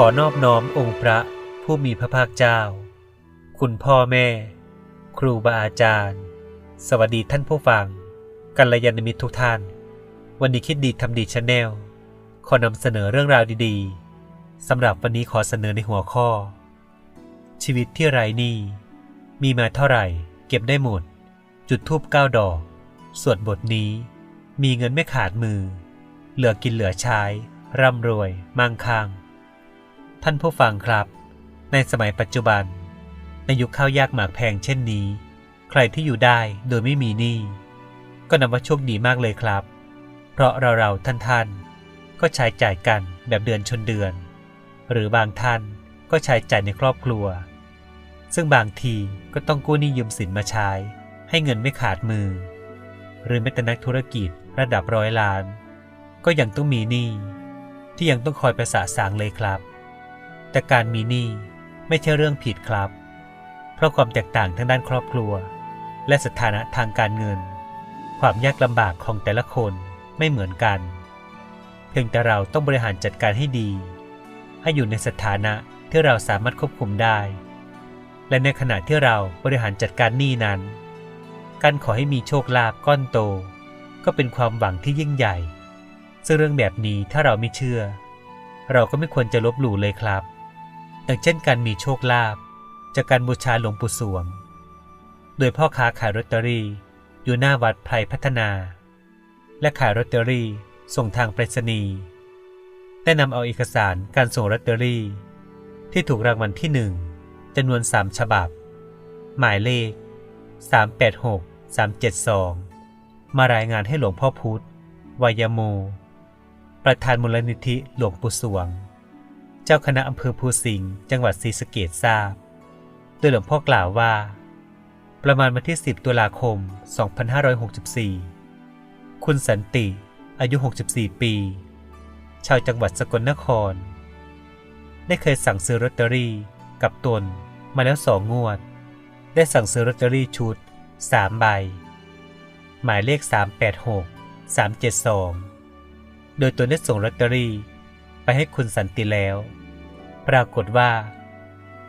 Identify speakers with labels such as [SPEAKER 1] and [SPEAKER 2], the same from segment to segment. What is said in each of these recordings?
[SPEAKER 1] ขอนอบน้อมองค์พระผู้มีพระภาคเจ้า คุณพ่อแม่ ครูบาอาจารย์ สวัสดีท่านผู้ฟัง กัลยาณมิตรทุกท่าน วันนี้คิดดีทำดีชาแนลขอนำเสนอเรื่องราวดีๆสำหรับวันนี้ขอเสนอในหัวข้อ ชีวิตที่ไรนี้มีมาเท่าไหร่ เก็บได้หมด จุดทูบเก้าดอกสวดบทนี้ มีเงินไม่ขาดมือ เหลือกินเหลือใช้ ร่ำรวย มั่งคั่ง ท่านผู้ฟังครับ ในสมัยปัจจุบัน ในยุคข้าวยากหมากแพงเช่นนี้ ใครที่อยู่ได้โดยไม่มีหนี้ก็นับว่าโชคดีมากเลยครับ เพราะเราเราๆท่านท่านๆก็ใช้จ่ายกันแบบเดือนชนเดือน หรือบางท่านก็ใช้จ่ายในครอบครัว ซึ่งบางทีก็ต้องกู้หนี้ยืมสินมาใช้ ให้เงินไม่ขาดมือ หรือแม้แต่นักธุรกิจระดับร้อยล้าน ก็ยังต้องมีหนี้ที่ยังต้องคอยประสาสางเลยครับ แต่การมีหนี้ไม่ใช่เรื่องผิดครับ เพราะความแตกต่างทางด้านครอบครัว และสถานะทางการเงิน ความยากลำบากของแต่ละคนไม่เหมือนกัน เพียงแต่เราต้องบริหารจัดการให้ดี ให้อยู่ในสถานะที่เราสามารถควบคุมได้ และในขณะที่เราบริหารจัดการหนี้นั้น การขอให้มีโชคลาภก้อนโต ก็เป็นความหวังที่ยิ่งใหญ่ ซึ่งเรื่องแบบนี้ถ้าเราไม่เชื่อ เราก็ไม่ควรจะลบหลู่เลยครับ อย่างเช่นการมีโชคลาภจากการบูชาหลวงปู่สวง โดยพ่อค้าขายลอตเตอรี่อยู่หน้าวัดไพรพัฒนา และขายลอตเตอรี่ส่งทางไปรษณีย์ได้นำเอาเอกสารการส่งลอตเตอรี่ ที่ถูกรางวัลที่หนึ่งจำนวนสามฉบับ หมายเลข 386 372 มารายงานให้หลวงพ่อพุธวายโม ประธานมูลนิธิหลวงปู่สวง เจ้าคณะอำเภอภูสิงห์จังหวัดศรีสะเกษทราบ โดยหลวงพ่อกล่าวว่า ประมาณวันที่ 10 ตุลาคม 2564 คุณสันติ อายุ 64 ปี ชาวจังหวัดสกลนคร ได้เคยสั่งซื้อลอตเตอรี่กับตนมาแล้วสองงวด ได้สั่งซื้อลอตเตอรี่ชุด 3 ใบ หมายเลข 386 372 โดยตนได้ส่งลอตเตอรี่ไปให้คุณสันติแล้ว ปรากฏว่า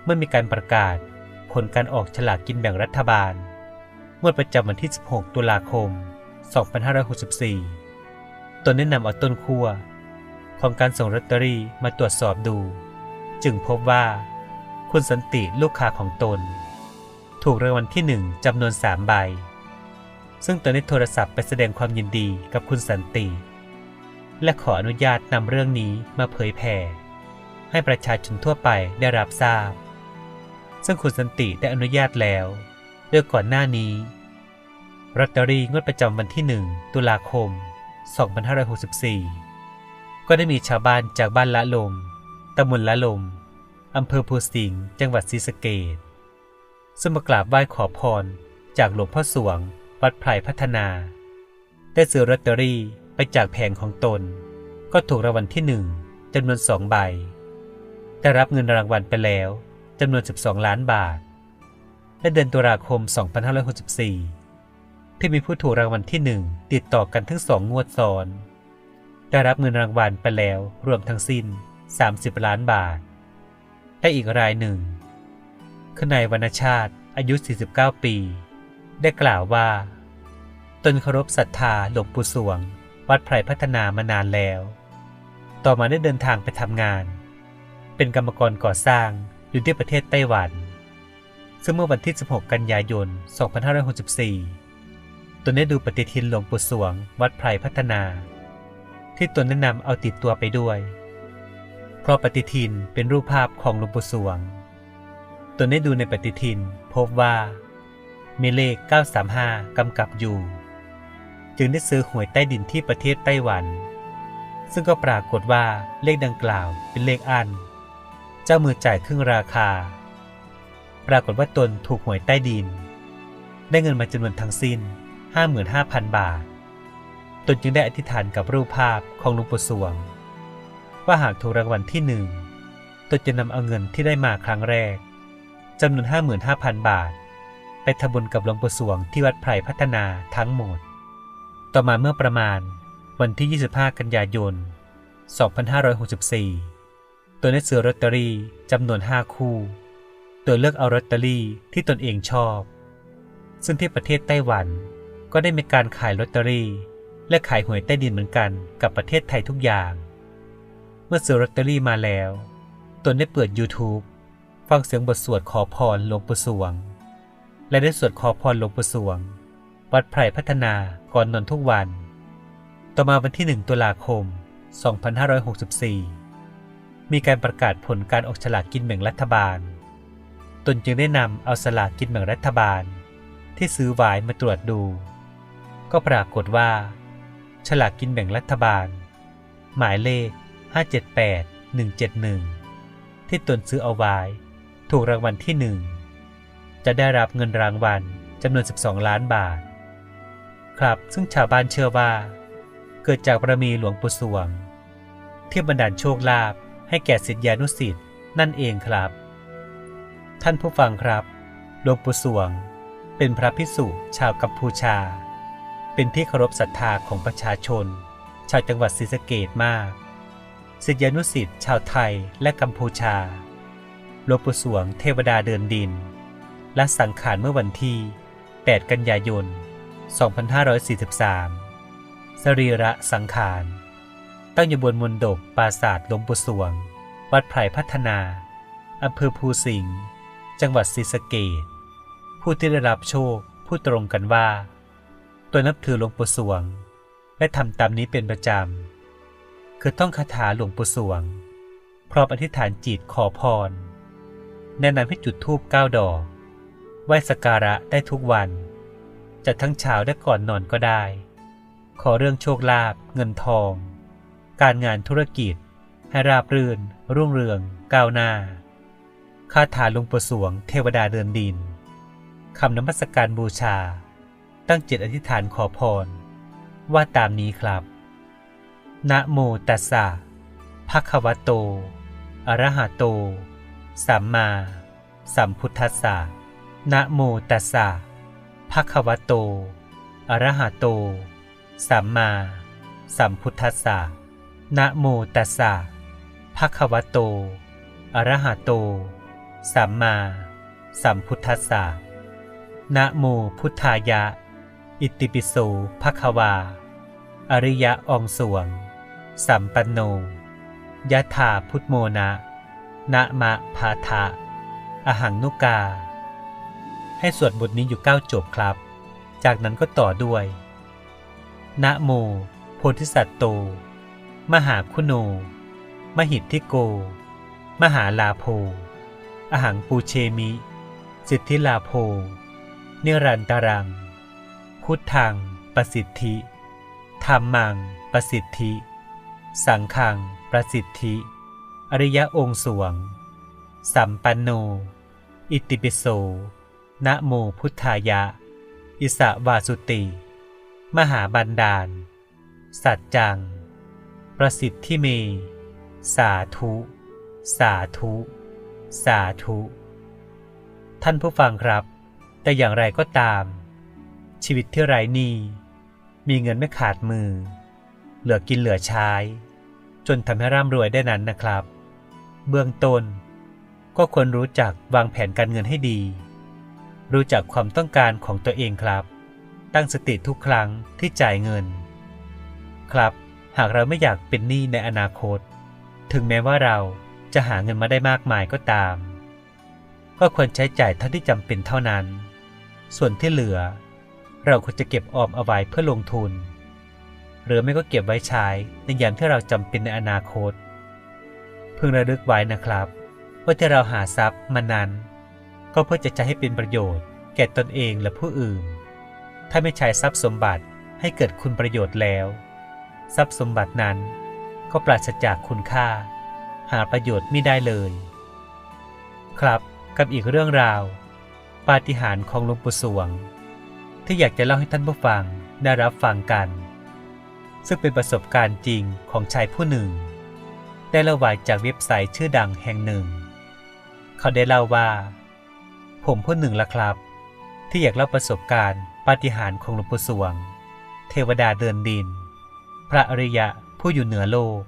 [SPEAKER 1] เมื่อมีการประกาศผลการออกฉลากกินแบ่งรัฐบาลงวดประจำวันที่ 16 ตุลาคม 2564 ตนได้นำเอาต้นขั้วของการส่งลอตเตอรี่มาตรวจสอบดู จึงพบว่า คุณสันติลูกค้าของตน ถูกรางวัลที่หนึ่งจำนวนสามใบ ซึ่งตนได้โทรศัพท์ไปแสดงความยินดีกับคุณสันติ และขออนุญาตนำเรื่องนี้มาเผยแผ่ ให้ประชาชนทั่วไปได้รับทราบ ซึ่งคุณสันติได้อนุญาตแล้วโดยก่อนหน้านี้ลอตเตอรี่งวดประจำวันที่ 1 ตุลาคม 2564 ก็ได้มีชาวบ้านจากบ้านละลมตำบลละลมอำเภอภูสิงห์จังหวัดศรีสะเกษซึ่งมากราบไหว้ขอพรจากหลวงพ่อสวง วัดไพรพัฒนา ได้ซื้อลอตเตอรี่ไปจากแผงของตน ก็ถูกรางวัลที่หนึ่งจำนวนสองใบ ได้รับเงินรางวัลไปแล้วจำนวน 12 ล้านบาท และเดือนตุลาคม 2564 ที่มีผู้ถูกรางวัลที่หนึ่งติดต่อกันทั้งสองงวดซ้อน ได้รับเงินรางวัลไปแล้วรวมทั้งสิ้น 30 ล้านบาท และอีกรายหนึ่งคือนายวนชาติอายุ 49 ปี ได้กล่าวว่า ตนเคารพศรัทธาหลวงปู่สวง วัดไพรพัฒนามานานแล้ว ต่อมาได้เดินทางไปทำงาน เป็นกรรมกรก่อสร้างอยู่ที่ประเทศไต้หวัน ซึ่งเมื่อวันที่ 16 กันยายน 2564 ตนได้ดูปฏิทินหลวงปู่สวง วัดไพรพัฒนา ที่ตนแนะนำเอาติดตัวไปด้วย เพราะปฏิทินเป็นรูปภาพของหลวงปู่สวง ตนได้ดูในปฏิทินพบว่า มีเลข 935 กำกับอยู่ จึงได้ซื้อหวยใต้ดินที่ประเทศไต้หวัน ซึ่งก็ปรากฏว่าเลขดังกล่าวเป็นเลขอัน จ้ามือจ่ายครึ่งราคา ปรากฏว่าตนถูกหวยใต้ดิน ได้เงินมาจำนวนทั้งสิ้น 55,000 บาท ตนจึงได้อธิษฐานกับรูปภาพของหลวงปู่สวง ว่าหากถูกรางวัลที่หนึ่งตนจะนำเอาเงินที่ได้มาครั้งแรกจำนวน 55,000 บาท ไปทำบุญกับหลวงปู่สวงที่วัดไพรพัฒนาทั้งหมด ต่อมาเมื่อประมาณวันที่ 25 กันยายน 2564 ตัวได้ซื้อลอตเตอรี่จำนวนห้าคู่ ตัวเลือกเอาลอตเตอรี่ที่ตนเองชอบ ซึ่งที่ประเทศไต้หวันก็ได้มีการขายลอตเตอรี่ และขายหวยใต้ดินเหมือนกันกับประเทศไทยทุกอย่าง เมื่อซื้อลอตเตอรี่มาแล้ว ตนได้เปิด YouTube ฟังเสียงบทสวดขอพรหลวงปู่สวง และได้สวดขอพรหลวงปู่สวง วัดไผ่พัฒนาก่อนนอนทุกวัน ต่อมาวันที่ 1 ตุลาคม 2564 มีการประกาศผลการออกฉลากกินแบ่งรัฐบาล ตนจึงได้นำเอาสลากกินแบ่งรัฐบาล ที่ซื้อไว้มาตรวจดู ก็ปรากฏว่า ฉลากกินแบ่งรัฐบาล หมายเลข 578171 ที่ตนซื้อเอาไว้ ถูกรางวัลที่หนึ่งจะได้รับเงินรางวัลจำนวน 12 ล้านบาท ครับซึ่งชาวบ้านเชื่อว่า เกิดจากบารมีหลวงปู่สวง ที่บันดาลโชคลาภ ให้แก่ศิษยานุศิษย์นั่นเองครับ ท่านผู้ฟังครับหลวงปู่สวง เป็นพระภิกษุชาวกัมพูชา เป็นที่เคารพศรัทธาของประชาชน ชาวจังหวัดศรีสะเกดมากศิษยานุศิษย์ชาวไทยและกัมพูชาหลวงปู่สวงเทวดาเดินดิน และสังขารเมื่อวันที่ 8 กันยายน 2543 สรีระสังขาร ตั้งอยู่บนมณฑปปราสาทหลวงปู่สวง วัดไผ่พัฒนา อำเภอภูสิงห์จังหวัดศรีสะเกษผู้ที่ได้รับโชคพูดตรงกันว่า ตัวนับถือหลวงปู่สวง และทำตามนี้เป็นประจำ คือต้องคาถาหลวงปู่สวง พร้อมอธิษฐานจิตขอพร แนะนำให้จุดธูปเก้าดอกไหว้สักการะได้ทุกวันจะทั้งเช้าและก่อนนอนก็ได้ ขอเรื่องโชคลาภเงินทอง การงานธุรกิจ ให้ราบรื่น รุ่งเรือง ก้าวหน้าคาถาลงปู่สวง เทวดาเดินดินคำนมัสการบูชา ตั้งจิตอธิษฐานขอพร ว่าตามนี้ครับ นะโมตัสสะภะคะวะโต อะระหะโต สัมมา สัมพุทธัสสะนะโมตัสสะภะคะวะโต อะระหะโต สัมมา สัมพุทธัสสะ นะโมตัสสะภะคะวะโต อะระหะโต สัมมาสัมพุทธัสสะนะโมพุทธายะ อิติปิโสภะคะวา อริยะองสวง สัมปันโนยะถาพุทโมนะนะมะพาทะอหังนุกา ให้สวดบทนี้อยู่เก้าจบครับ จากนั้นก็ต่อด้วย นะโม โพธิสัตว์โต มหาคุโน มหิทธิโก มหาลาโภอหังปูเชมิ สิทธิลาโภเนรันตรัง พุทธังประสิทธิธรรมังประสิทธิ สังฆังประสิทธิ อริยะองค์สวง สัมปันโน อิติปิโสนะโมพุทธายะ อิสะวาสุติ มหาบันดาล สัจจัง ประสิทธิเม สาธุ สาธุ สาธุ ท่านผู้ฟังครับ แต่อย่างไรก็ตาม ชีวิตที่ไร้นี้มีเงินไม่ขาดมือ เหลือกินเหลือใช้ จนทำให้ร่ำรวยได้นั้นนะครับ เบื้องต้น ก็ควรรู้จักวางแผนการเงินให้ดี รู้จักความต้องการของตัวเองครับ ตั้งสติทุกครั้งที่จ่ายเงิน ครับ หากเราไม่อยากเป็นหนี้ในอนาคต ถึงแม้ว่าเราจะหาเงินมาได้มากมายก็ตาม ก็ควรใช้จ่ายเท่าที่จำเป็นเท่านั้น ส่วนที่เหลือ เราควรจะเก็บออมเอาไว้เพื่อลงทุน หรือไม่ก็เก็บไว้ใช้ในยามที่เราจำเป็นในอนาคต พึงระลึกไว้นะครับ ว่าที่เราหาทรัพย์มานั้น ก็เพื่อจะใช้ให้เป็นประโยชน์ แก่ตนเองและผู้อื่น ถ้าไม่ใช้ทรัพย์สมบัติให้เกิดคุณประโยชน์แล้ว ทรัพย์สมบัตินั้นก็ปราศจากคุณค่า หาประโยชน์ไม่ได้เลย ครับกับอีกเรื่องราว ปาฏิหาริย์ของหลวงปู่สวง ที่อยากจะเล่าให้ท่านผู้ฟังได้รับฟังกัน ซึ่งเป็นประสบการณ์จริงของชายผู้หนึ่ง ได้เล่าไวจากเว็บไซต์ชื่อดังแห่งหนึ่ง เขาได้เล่าว่า ผมผู้หนึ่งละครับ ที่อยากเล่าประสบการณ์ปาฏิหาริย์ของหลวงปู่สวง เทวดาเดินดิน พระอริยะผู้อยู่เหนือโลก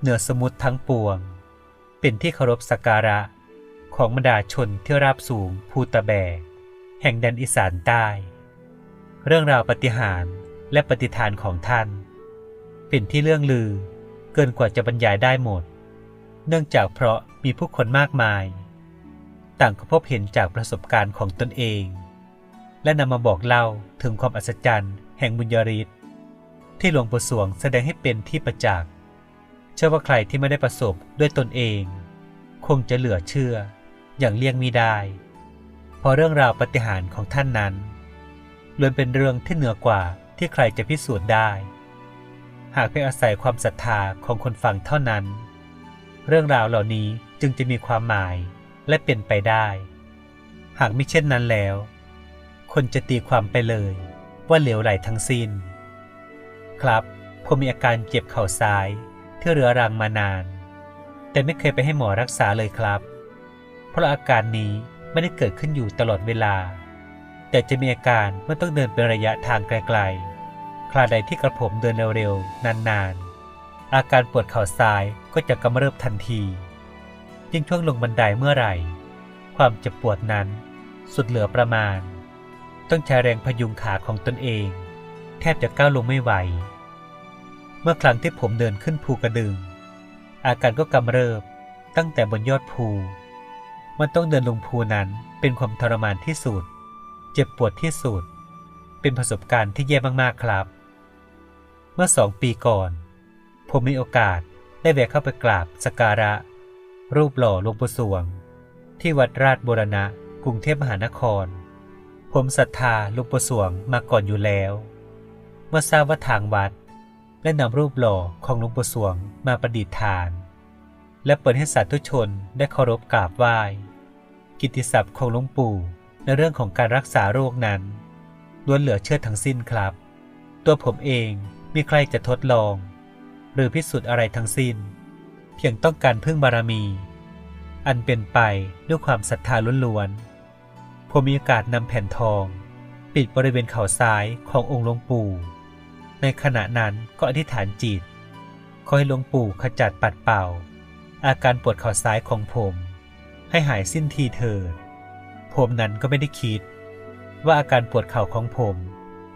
[SPEAKER 1] เหนือสมุทรทั้งปวง เป็นที่เคารพสักการะของบรรดาชนที่ราบสูงภูตะแบก แห่งแดนอีสานใต้ เรื่องราวปฏิหารและปฏิฐานของท่าน เป็นที่เรื่องลือเกินกว่าจะบรรยายได้หมด เนื่องจากเพราะมีผู้คนมากมาย ต่างก็พบเห็นจากประสบการณ์ของตนเอง และนำมาบอกเล่าถึงความอัศจรรย์แห่งบุญญาฤ ที่หลวงปู่สวงแสดงให้เป็นที่ประจักษ์เชื่อว่าใครที่ไม่ได้ประสบด้วยตนเอง คงจะเหลือเชื่อ อย่างเลี่ยงมิได้ เพราะเรื่องราวปฏิหารของท่านนั้นล้วนเป็นเรื่องที่เหนือกว่าที่ใครจะพิสูจน์ได้ หากเพียงอาศัยความศรัทธาของคนฟังเท่านั้น เรื่องราวเหล่านี้จึงจะมีความหมายและเป็นไปได้ หากไม่เช่นนั้นแล้ว คนจะตีความไปเลยว่าเหลวไหลทั้งสิ้น ครับ ผมมีอาการเจ็บเข่าซ้ายที่เรื้อรังมานาน แต่ไม่เคยไปให้หมอรักษาเลยครับ เพราะอาการนี้ไม่ได้เกิดขึ้นอยู่ตลอดเวลา แต่จะมีอาการเมื่อต้องเดินเป็นระยะทางไกลๆ คราใดที่กระผมเดินเร็วๆ นานๆ อาการปวดเข่าซ้ายก็จะกำเริบทันทียิ่งช่วงลงบันไดเมื่อไหร่ ความเจ็บปวดนั้นสุดเหลือประมาณ ต้องใช้แรงพยุงขาของตนเอง แทบจะก้าวลงไม่ไหว เมื่อครั้งที่ผมเดินขึ้นภูกระดึง อาการก็กำเริบตั้งแต่บนยอดภู มันต้องเดินลงภูนั้นเป็นความทรมานที่สุด เจ็บปวดที่สุด เป็นประสบการณ์ที่แย่มากๆครับ เมื่อสองปีก่อน ผมมีโอกาสได้แวะเข้าไปกราบสกการะ รูปหล่อหลวงปู่สวง ที่วัดราชบูรณะ กรุงเทพมหานคร ผมศรัทธาหลวงปู่สวงมาก่อนอยู่แล้ว เมื่อทราบว่าทางวัด ได้นำรูปหล่อของหลวงปู่สวงมาประดิษฐาน และเปิดให้สาธุชนได้เคารพกราบไหว้ กิตติศัพท์ของหลวงปู่ในเรื่องของการรักษาโรคนั้นล้วนเหลือเชื่อทั้งสิ้นครับ ตัวผมเองไม่ใครจะทดลอง หรือพิสูจน์อะไรทั้งสิ้น เพียงต้องการพึ่งบารมี อันเป็นไปด้วยความศรัทธาล้วนๆผมมีโอกาสนำแผ่นทอง ปิดบริเวณเข่าซ้ายขององค์หลวงปู่ ในขณะนั้นก็อธิษฐานจิต ขอให้หลวงปู่ขจัดปัดเป่า อาการปวดข่าซ้ายของผม ให้หายสิ้นทีเถิด ผมนั้นก็ไม่ได้คิด ว่าอาการปวดเข่าของผม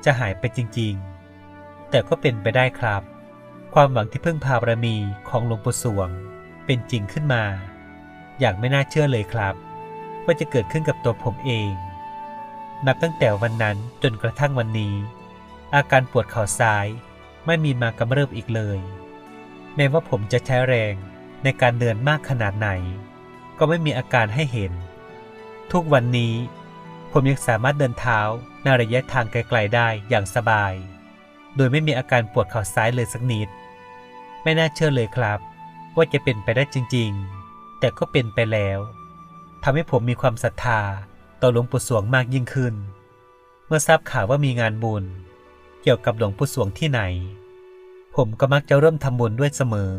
[SPEAKER 1] จะหายไปจริงๆ แต่ก็เป็นไปได้ครับ ความหวังที่พึ่งพาบารมีของหลวงปู่สวงเป็นจริงขึ้นมา อย่างไม่น่าเชื่อเลยครับ ว่าจะเกิดขึ้นกับตัวผมเอง นับตั้งแต่วันนั้นจนกระทั่งวันนี้ อาการปวดเข่าซ้ายไม่มีมากำเริบอีกเลย แม้ว่าผมจะใช้แรงในการเดินมากขนาดไหน ก็ไม่มีอาการให้เห็น ทุกวันนี้ผมยังสามารถเดินเท้าในระยะทางไกลๆได้อย่างสบาย โดยไม่มีอาการปวดเข่าซ้ายเลยสักนิด ไม่น่าเชื่อเลยครับ ว่าจะเป็นไปได้จริงๆ แต่ก็เป็นไปแล้วทำให้ผมมีความศรัทธาต่อหลวงปู่สวงมากยิ่งขึ้น เมื่อทราบข่าวว่ามีงานบุญ เกี่ยวกับหลวงปู่สวงที่ไหน ผมก็มักจะเริ่มทำบุญด้วยเสมอ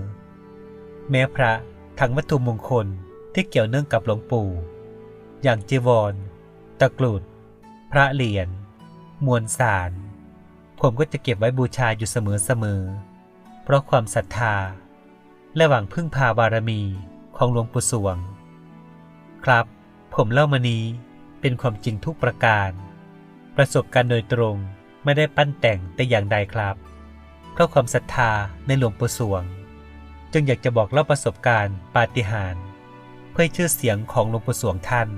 [SPEAKER 1] แม้พระทั้งวัตถุมงคลที่เกี่ยวเนื่องกับหลวงปู่ อย่างจีวร ตะกรุด พระเหรียญ มวลสาร ผมก็จะเก็บไว้บูชาอยู่เสมอๆเพราะความศรัทธา และหวังพึ่งพาบารมีของหลวงปู่สวง ครับ ผมเล่ามานี้เป็นความจริงทุกประการ ประสบการณ์โดยตรง ไม่ได้ปั้นแต่งแต่อย่างใดครับ เพราะความศรัทธาในหลวงปู่สวง จึงอยากจะบอกเล่าประสบการณ์ปาฏิหาริย์เพื่อให้ชื่อเสียงของหลวงปู่สวงท่าน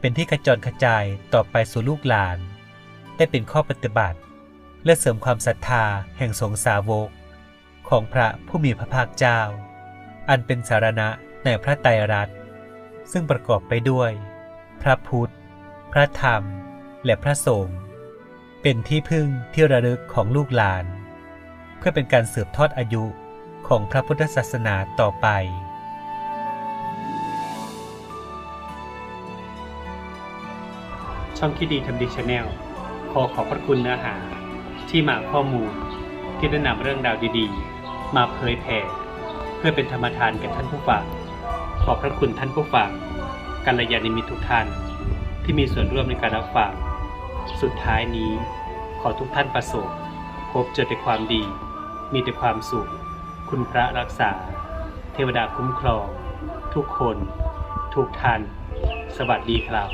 [SPEAKER 1] เป็นที่กระจรกระจายต่อไปสู่ลูกหลาน ได้เป็นข้อปฏิบัติ และเสริมความศรัทธาแห่งสงสาวก ของพระผู้มีพระภาคเจ้า อันเป็นสารณะในพระไตรรัตน์ซึ่งประกอบไปด้วย พระพุทธ พระธรรม และพระสงฆ์ เป็นที่พึ่งที่ระลึกของลูกหลาน เพื่อเป็นการสืบทอดอายุของพระพุทธศาสนาต่อไป
[SPEAKER 2] ช่องคิดดีทำดีชาแนลขอขอบพระคุณเนื้อหาที่มาข้อมูลที่ได้นำเรื่องราวดีๆ มาเผยแผ่เพื่อเป็นธรรมทานแก่ท่านผู้ฟังขอบพระคุณท่านผู้ฟังกัลยาณมิตรทุกท่านที่มีส่วนร่วมในการรับฟัง สุดท้ายนี้ ขอทุกท่านประสบ พบเจอแต่ความดี มีแต่ความสุข คุณพระรักษา เทวดาคุ้มครอง ทุกคน ทุกท่าน สวัสดีครับ